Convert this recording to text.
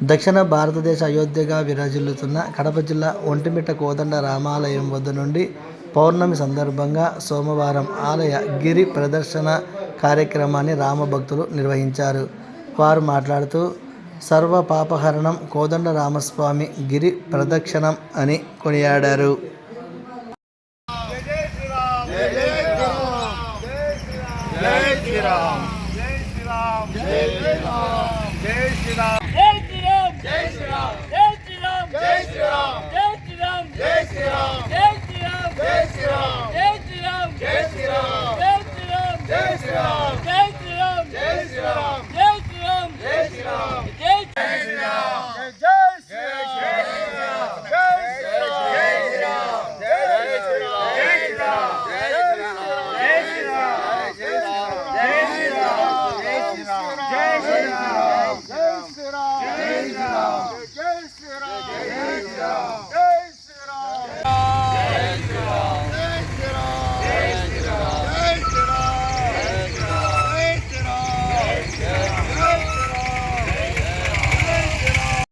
దక్షిణ భారతదేశ అయోధ్యగా విరాజిల్లుతున్న కడప జిల్లా ఒంటిమిట్ట కోదండ రామాలయం వద్ద నుండి పౌర్ణమి సందర్భంగా సోమవారం ఆలయ గిరి ప్రదర్శన కార్యక్రమాన్ని రామభక్తులు నిర్వహించారు. వారు మాట్లాడుతూ సర్వ పాపహరణం కోదండ రామస్వామి గిరి ప్రదక్షిణం అని కొనియాడారు. జై శ్రీరామ్!